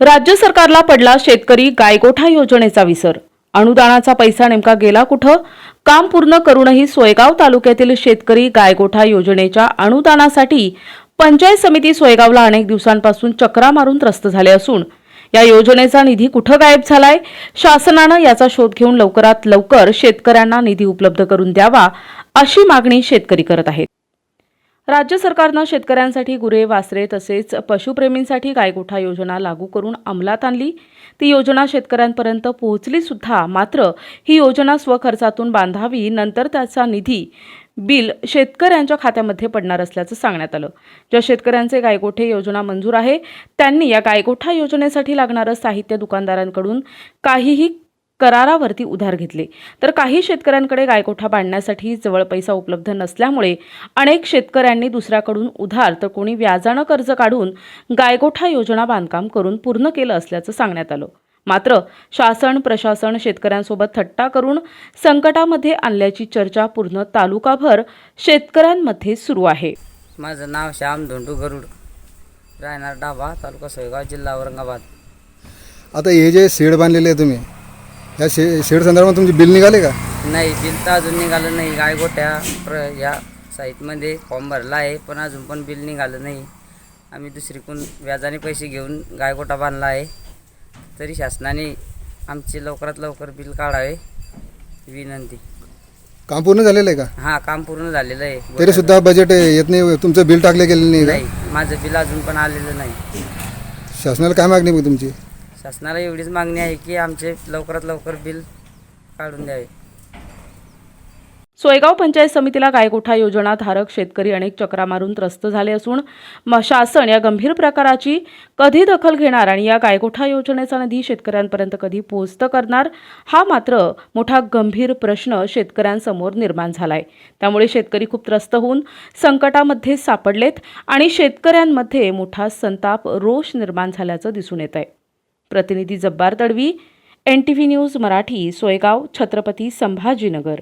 राज्य सरकारला पडला शेतकरी गायगोठा योजनेचा विसर. अनुदानाचा पैसा नेमका गेला कुठं? काम पूर्ण करूनही सोयगाव तालुक्यातील शेतकरी गायगोठा योजनेच्या अनुदानासाठी पंचायत समिती सोयगावला अनेक दिवसांपासून चक्रा मारून त्रस्त झाले असून या योजनेचा निधी कुठं गायब झालाय? शासनानं याचा शोध घेऊन लवकरात लवकर शेतकऱ्यांना निधी उपलब्ध करून द्यावा अशी मागणी शेतकरी करत आहेत. राज्य सरकारनं शेतकऱ्यांसाठी गुरे वासरे तसेच पशुप्रेमींसाठी गायगोठा योजना लागू करून अंमलात आणली. ती योजना शेतकऱ्यांपर्यंत पोहोचली सुद्धा मात्र ही योजना स्वखर्चातून बांधावी नंतर त्याचा निधी बिल शेतकऱ्यांच्या खात्यामध्ये पडणार असल्याचं सांगण्यात आलं. ज्या शेतकऱ्यांचे गायगोठे योजना मंजूर आहे त्यांनी या गायगोठा योजनेसाठी लागणारं साहित्य दुकानदारांकडून काहीही करारावरती उधार घेतले. तर काही शेतकऱ्यांकडे गायगोठा बांधण्यासाठी जवळ पैसा उपलब्ध नसल्यामुळे अनेक शेतकऱ्यांनी दुसऱ्याकडून उधार तर कोणी व्याजानं कर्ज काढून गायगोठा योजना बांधकाम करून पूर्ण केलं असल्याचं सांगण्यात आलं. मात्र शासन प्रशासन शेतकऱ्यांसोबत थट्टा करून संकटामध्ये आणल्याची चर्चा पूर्ण तालुकाभर शेतकऱ्यांमध्ये सुरू आहे. माझं नाव श्याम धोंडू गरुड. राहणार डाबा तालुका सोयगाव जिल्हा औरंगाबाद. आता हे जे शेड बांधलेले आहे तुम्ही या शे शेड संदर्भात तुमचे बिल निघाले का? नाही बिल तर अजून निघालं नाही. गायगोट्या प्र या साईटमध्ये फॉर्म भरला आहे पण अजून पण बिल निघालं नाही. आम्ही दुसरीकडून व्याजाने पैसे घेऊन गायगोटा बांधला आहे. तरी शासनाने आमचे लवकरात लवकर बिल काढावे विनंती. काम पूर्ण झालेलं आहे का? हां काम पूर्ण झालेलं आहे. तरी सुद्धा बजेट येत नाही तुमचं बिल टाकले गेलं नाही का? नाही माझं बिल अजून पण आलेलं नाही. शासनाला काय मागणी मग तुमची? शासनाला एवढीच मागणी आहे की आमचे लवकरात लवकर बिल काढून द्यावे. सोयगाव पंचायत समितीला गायगोठा योजना धारक शेतकरी अनेक चक्रा मारून त्रस्त झाले असून शासन या गंभीर प्रकाराची कधी दखल घेणार आणि या गायगोठा योजनेचा निधी शेतकऱ्यांपर्यंत कधी पोहोचतं करणार हा मात्र मोठा गंभीर प्रश्न शेतकऱ्यांसमोर निर्माण झालाय. त्यामुळे शेतकरी खूप त्रस्त होऊन संकटामध्ये सापडलेत आणि शेतकऱ्यांमध्ये मोठा संताप रोष निर्माण झाल्याचं दिसून येत आहे प्रतिनिधी Jabbar Tadvi N T V news Marathi Soygaon Chhatrapati Sambhajinagar.